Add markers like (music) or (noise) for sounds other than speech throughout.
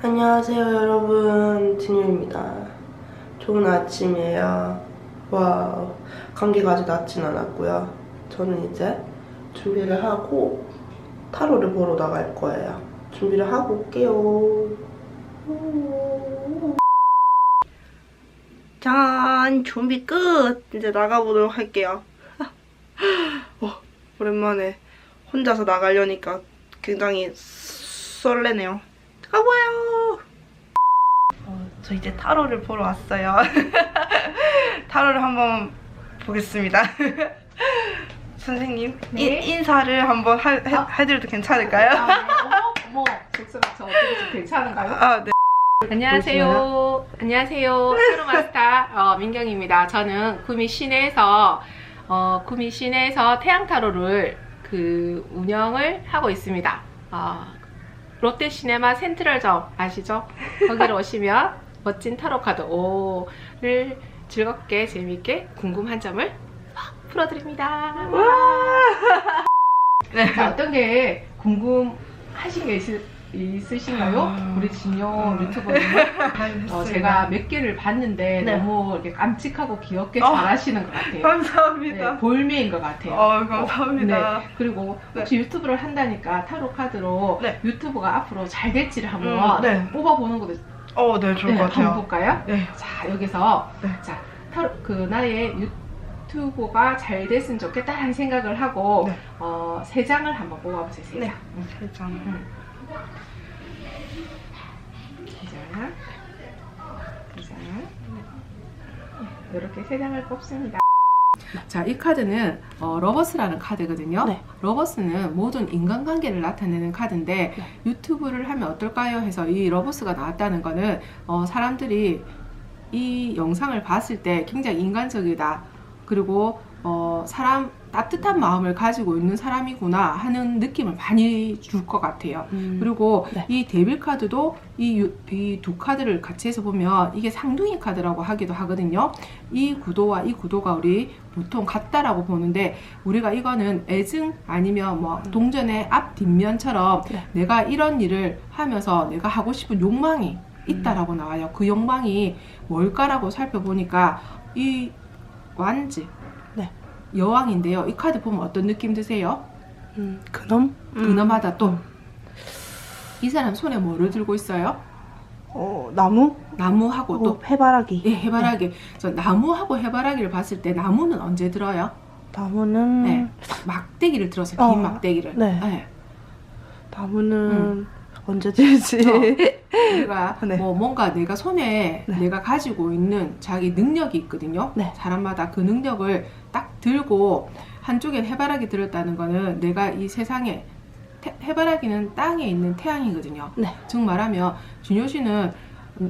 안녕하세요 여러분. 진유입니다. 좋은 아침이에요. 와우. 감기가 아직 낫진 않았고요. 저는 이제 준비를 하고 타로를 보러 나갈 거예요. 준비를 하고 올게요. 짠! 준비 끝! 이제 나가보도록 할게요. (laughs) 어, 오랜만에 혼자서 나가려니까 굉장히 설레네요. 가봐요. 어, 저 이제 타로를 보러 왔어요. (laughs) 타로를 한번 보겠습니다. (laughs) 선생님 네. 인, 인사를 한번 하, 해, 아. 해드려도 괜찮을까요? 아, 네. 어머, 어머. 어떻게 좀 괜찮은가요? 아, 네. 안녕하세요. 안녕하세요. 타로 마스터 어, 민경입니다. 저는 구미 시내에서 어, 구미 시내에서 태양 타로를 그 운영을 하고 있습니다. 어, 롯데 시네마 센트럴점 아시죠? 거기로 오시면 멋진 타로 카드 5를 즐겁게 재미있게 궁금한 점을 막 풀어드립니다. (laughs) 네. 자, 어떤 게 궁금하신 게 있, 있으신가요? 아. 우리 진영 음. 유튜버님 (laughs) 어, 제가 몇 개를 봤는데 네. 너무 이렇게 깜찍하고 귀엽게 어. 잘하시는 것 같아요. (laughs) 감사합니다. 네, 볼매인 것 같아요. 어, 감사합니다. 네, 그리고 혹시 유튜브를 한다니까 타로 카드로 네. 유튜브가 앞으로 잘 될지를 한번 음, 네. 뽑아보는 것도 어, 네, 좋을 네, 것 한번 같아요. 볼까요? 네. 자 여기서 네. 자 타로 그 나의 유튜브가 잘 됐으면 좋겠다는 생각을 하고 네. 어, 세 장을 한번 뽑아보세요. 세 네. 장. 음. 세장. 음. 장. 이렇게 세 장을 뽑습니다. 자, 이 카드는 어, 러버스라는 카드거든요. 네. 러버스는 모든 인간관계를 나타내는 카드인데 네. 유튜브를 하면 어떨까요? 해서 이 러버스가 나왔다는 거는 어, 사람들이 이 영상을 봤을 때 굉장히 인간적이다. 그리고 어, 사람 따뜻한 마음을 가지고 있는 사람이구나 하는 느낌을 많이 줄 것 같아요. 음. 그리고 네. 이 데빌 카드도 이 두 카드를 같이 해서 보면 이게 상둥이 카드라고 하기도 하거든요. 이 구도와 이 구도가 우리 보통 같다라고 보는데 우리가 이거는 애증 아니면 뭐 동전의 앞 뒷면처럼 네. 내가 이런 일을 하면서 내가 하고 싶은 욕망이 있다라고 나와요. 그 욕망이 뭘까라고 살펴보니까 이 완즈 네. 여왕인데요. 이 카드 보면 어떤 느낌 드세요? 음, 그놈? 음. 그나마다 또 이 사람 손에 뭐를 들고 있어요? 어, 나무? 나무하고 또 어, 해바라기. 예, 해바라기. 저 나무하고 해바라기를 봤을 때 나무는 언제 들어요? 나무는 네. 막대기를 들어서 긴 어, 막대기를. 네. 예. 나무는 언제 들지? (laughs) 우리가 네. 뭐 뭔가 내가 손에 네. 내가 가지고 있는 자기 능력이 있거든요. 네. 사람마다 그 능력을 딱 들고 한쪽엔 해바라기 들었다는 거는 내가 이 세상에 태- 해바라기는 땅에 있는 태양이거든요. 네. 즉 말하면 준효 씨는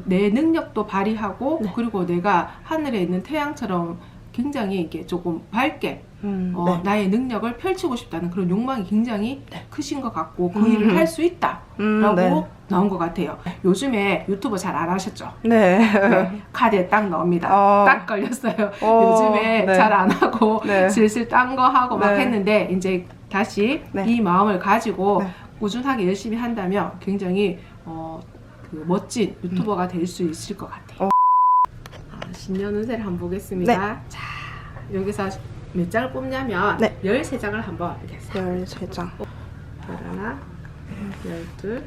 내 능력도 발휘하고 네. 그리고 내가 하늘에 있는 태양처럼 굉장히 이게 조금 밝게 음, 어, 네. 나의 능력을 펼치고 싶다는 그런 욕망이 굉장히 네. 크신 것 같고 그 음. 일을 할 수 있다라고 음, 네. 나온 것 같아요. 요즘에 유튜브 잘 안 하셨죠? 네. 네, (laughs) 카드에 딱 넣습니다. 어. 딱 걸렸어요. 어, 요즘에 네. 잘안 하고 네. (laughs) 슬슬 딴 거 하고 막 네. 했는데 이제 다시 네. 이 마음을 가지고 네. 꾸준하게 열심히 한다면 굉장히 어, 그 멋진 유튜버가 될수 있을 것 같아요. 어. 아, 신년 운세를 한번 보겠습니다. 자, 여기서 몇 장을 뽑냐면 네. 13장을 한번 이렇게 해서 13장. 열하나, 열둘,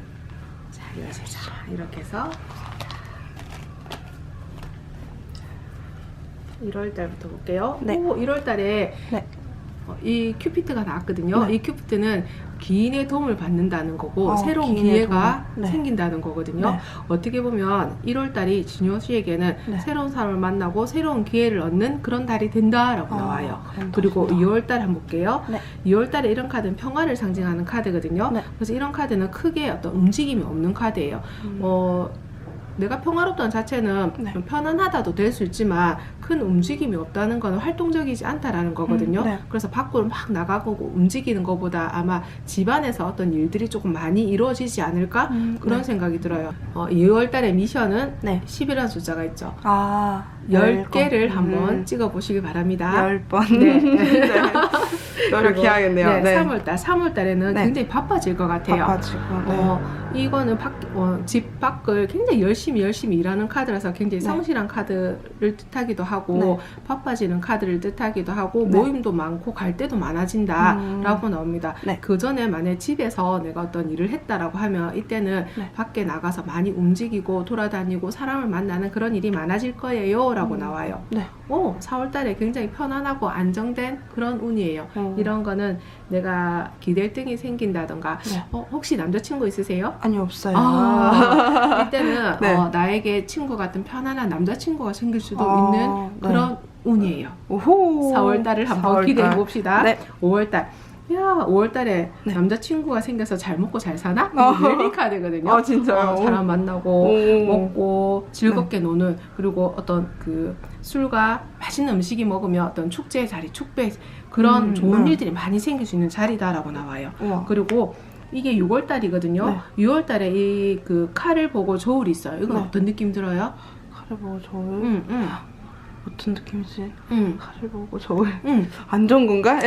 자, 열세 장 이렇게 해서 1월 달부터 볼게요. 네. 오, 1월 달에 네. 어, 이 큐피트가 나왔거든요. 네. 이 큐피트는 기인의 도움을 받는다는 거고 어, 새로운 기회가. 네. 생긴다는 거거든요. 네. 어떻게 보면 1월 달이 진효 씨에게는 네. 새로운 사람을 만나고 새로운 기회를 얻는 그런 달이 된다라고 어, 나와요. 그리고 좋습니다. 2월 달 한번 볼게요. 네. 2월 달에 이런 카드는 평화를 상징하는 카드거든요. 네. 그래서 이런 카드는 크게 어떤 움직임이 없는 카드예요. 음. 어, 내가 평화롭다는 자체는 네. 좀 편안하다도 될 수 있지만 큰 움직임이 없다는 건 활동적이지 않다라는 거거든요. 음, 네. 그래서 밖으로 막 나가고 움직이는 것보다 아마 집안에서 어떤 일들이 조금 많이 이루어지지 않을까 음, 그런 네. 생각이 들어요. 어, 2월 달에 미션은 네. 10이라는 숫자가 있죠. 아, 10개를 건. 한번 음, 찍어 보시기 바랍니다. 10번. (laughs) 네. 노력해야겠네요. 네, 네. 3월 달, 3월 달에는 네. 굉장히 바빠질 것 같아요. 바빠지고. 네. 어, 이거는 밖, 어, 집 밖을 굉장히 열심히 열심히 일하는 카드라서 굉장히 네. 성실한 카드를 뜻하기도 하고 네. 바빠지는 카드를 뜻하기도 하고 네. 모임도 많고 갈 때도 많아진다라고 음. 나옵니다. 네. 그 전에 만약 집에서 내가 어떤 일을 했다라고 하면 이때는 네. 밖에 나가서 많이 움직이고 돌아다니고 사람을 만나는 그런 일이 많아질 거예요라고 음. 나와요. 네. 오, 4월달에 굉장히 편안하고 안정된 그런 운이에요. 어. 이런 거는 내가 기댈 등이 생긴다던가 네. 어, 혹시 남자친구 있으세요? 아니 없어요. 아, 이때는 네. 어, 나에게 친구 같은 편안한 남자친구가 생길 수도 아, 있는 네. 그런 운이에요. 오호. 4월달을 한번 4월달. 기대해 봅시다. 네. 5월달. 야, 5월달에 네. 남자친구가 생겨서 잘 먹고 잘 사나? 어. 멜리 카드거든요. 아 진짜요? 어, 사람 만나고 오. 먹고 즐겁게 노는 그리고 어떤 그 술과 맛있는 음식이 먹으면 어떤 축제의 자리, 축배 그런 음, 좋은 네. 일들이 많이 생길 수 있는 자리다라고 나와요. 우와. 그리고 이게 6월 달이거든요. 네. 6월 달에 이 그 칼을 보고 저울이 있어요. 이건 네. 어떤 느낌 들어요? 칼을 보고 저울 응, 응, 어떤 느낌이지? 응, 칼을 보고 저울 응. 안 좋은 건가? 어,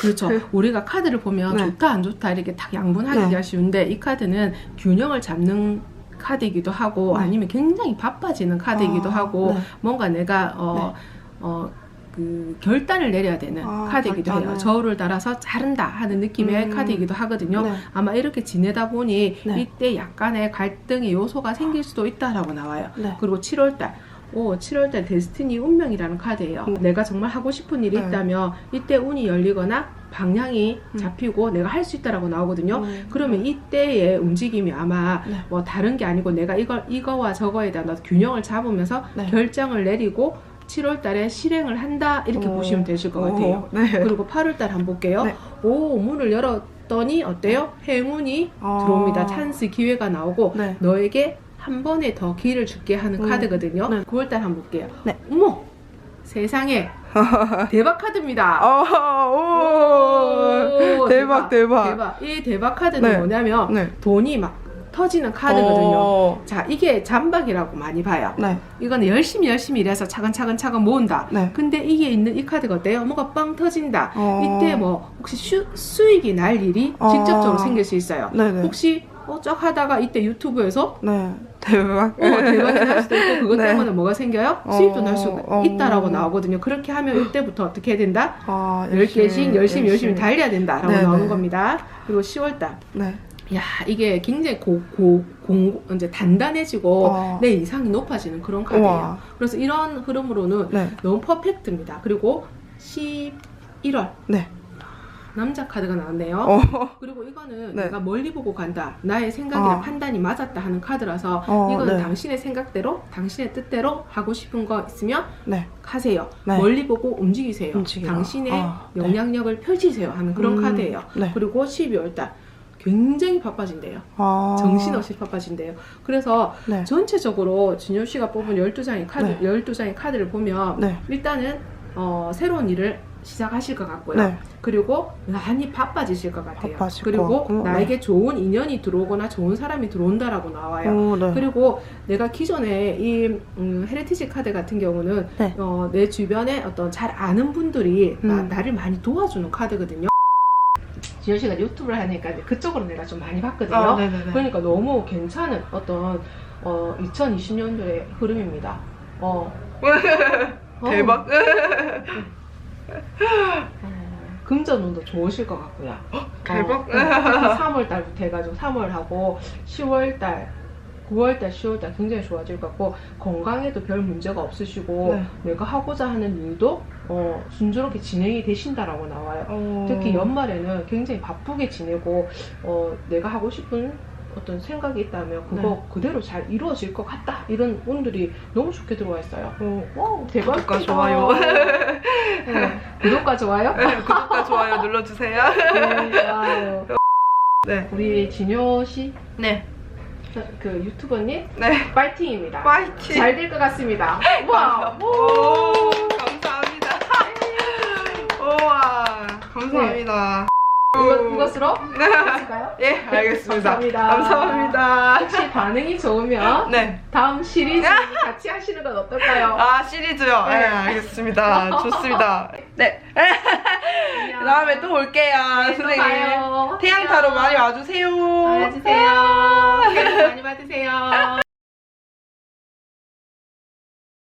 그렇죠. (laughs) 우리가 카드를 보면 네. 좋다 안 좋다 이렇게 딱 양분하기가 네. 쉬운데 이 카드는 균형을 잡는 카드이기도 하고 네. 아니면 굉장히 바빠지는 카드이기도 아, 하고 네. 뭔가 내가 어, 어, 그 결단을 내려야 되는 아, 카드이기도 해요. 결단을. 저울을 달아서 자른다 하는 느낌의 음. 카드이기도 하거든요. 네. 아마 이렇게 지내다 보니 네. 이때 약간의 갈등의 요소가 생길 수도 있다라고 나와요. 네. 그리고 7월달. 오, 7월달 데스티니 운명이라는 카드예요. 음. 내가 정말 하고 싶은 일이 네. 있다면 이때 운이 열리거나 방향이 음. 잡히고 내가 할 수 있다라고 나오거든요. 음. 그러면 이때의 움직임이 아마 네. 뭐 다른 게 아니고 내가 이걸 이거와 저거에 대한 균형을 잡으면서 네. 결정을 내리고 7월 달에 실행을 한다 이렇게 오. 보시면 되실 것 오. 같아요. 네. 그리고 8월 달 한번 볼게요. 네. 오, 문을 열었더니 어때요? 행운이 아. 들어옵니다. 찬스 기회가 나오고 네. 너에게 한 번에 더 기회를 줄게 하는 음. 카드거든요. 네. 9월 달 한번 볼게요. 네. 어머! 세상에 (laughs) 대박 카드입니다. 어, 오, 대박, 대박. 대박. 이 대박 카드는 네. 뭐냐면 네. 돈이 막 터지는 카드거든요. 어, 자, 이게 잠박이라고 많이 봐요. 네. 이거는 열심히 열심히 일해서 차근차근 차근 모은다. 네. 근데 이게 있는 이 카드가 어때요? 뭐가 빵 터진다. 어. 이때 뭐 혹시 수, 수익이 날 일이 어. 직접적으로 생길 수 있어요. 네네. 혹시 어쩍 하다가 이때 유튜브에서 네. 대박. 어, 대박이 날 수도 있고 그것 네. 때문에 뭐가 생겨요? 어, 수익도 날 수가 어. 있다라고 나오거든요. 그렇게 하면 이때부터 어떻게 해야 된다? 아, 10개씩 열심히 열심히 달려야 된다라고 네, 나오는 네. 겁니다. 그리고 10월달. 네. 야, 이게 굉장히 고, 고, 공, 이제 단단해지고 어. 내 이상이 높아지는 그런 카드예요. 우와. 그래서 이런 흐름으로는 네. 너무 퍼펙트입니다. 그리고 11월. 네. 남자 카드가 나왔네요. 어. 그리고 이거는 네. 내가 멀리 보고 간다. 나의 생각이랑 어. 판단이 맞았다 하는 카드라서 어, 이거는 네. 당신의 생각대로, 당신의 뜻대로 하고 싶은 거 있으면 네. 하세요. 네. 멀리 보고 움직이세요. 움직이라. 당신의 아, 네. 영향력을 펼치세요 하는 그런 음, 카드예요. 네. 그리고 12월 달 굉장히 바빠진대요. 아. 정신없이 바빠진대요. 그래서 네. 전체적으로 진효 씨가 뽑은 12장의 카드, 네. 12장의 카드를 보면 네. 일단은 어, 새로운 일을 시작하실 것 같고요. 네. 그리고 많이 바빠지실 것 같아요. 바빠질 그리고 것 같고, 나에게 좋은 인연이 들어오거나 좋은 사람이 들어온다라고 나와요. 오, 네. 그리고 내가 기존에 이 음, 헤리티지 카드 같은 경우는 네. 어, 내 주변에 어떤 잘 아는 분들이 음. 나, 나를 많이 도와주는 카드거든요. 지효 씨가 유튜브를 하니까 그쪽으로 내가 좀 많이 봤거든요. 아. 그러니까 너무 괜찮은 어떤 어, 2020년도의 흐름입니다. 어. 어, (laughs) 대박. 어, 금전운도 좋으실 것 같고요. 대박. 어, 특히 3월 달부터 해가지고 3월하고 10월 달, 9월 달, 10월 달 굉장히 좋아질 것 같고 건강에도 별 문제가 없으시고 네. 내가 하고자 하는 일도 어, 순조롭게 진행이 되신다라고 나와요. 어. 특히 연말에는 굉장히 바쁘게 지내고 어, 내가 하고 싶은 어떤 생각이 있다면 그거 네. 그대로 잘 이루어질 것 같다 이런 운들이 너무 좋게 들어와 있어요. 어. 와 대박! (laughs) 구독과 좋아요. 네. 구독과 좋아요? 구독과 좋아요 눌러주세요. 네, 좋아요. 네. 우리 진효 씨, 네. 저- 그 유튜버님 네. 파이팅입니다. 파이팅. 잘 될 것 같습니다. (laughs) 와, 오, 감사합니다. (laughs) 우와, 감사합니다. 이것, 이것으로 네. 할까요? 예, 알겠습니다. 감사합니다. 감사합니다. 혹시 반응이 좋으면 (laughs) 네. 다음 시리즈 같이 하시는 건 어떨까요? 아, 시리즈요? 네, 네. 알겠습니다. 좋습니다. 네. 다음에 또 올게요, 네, 또 선생님. 봐요. 태양타로 많이 와주세요. 와주세요. 많이 받으세요.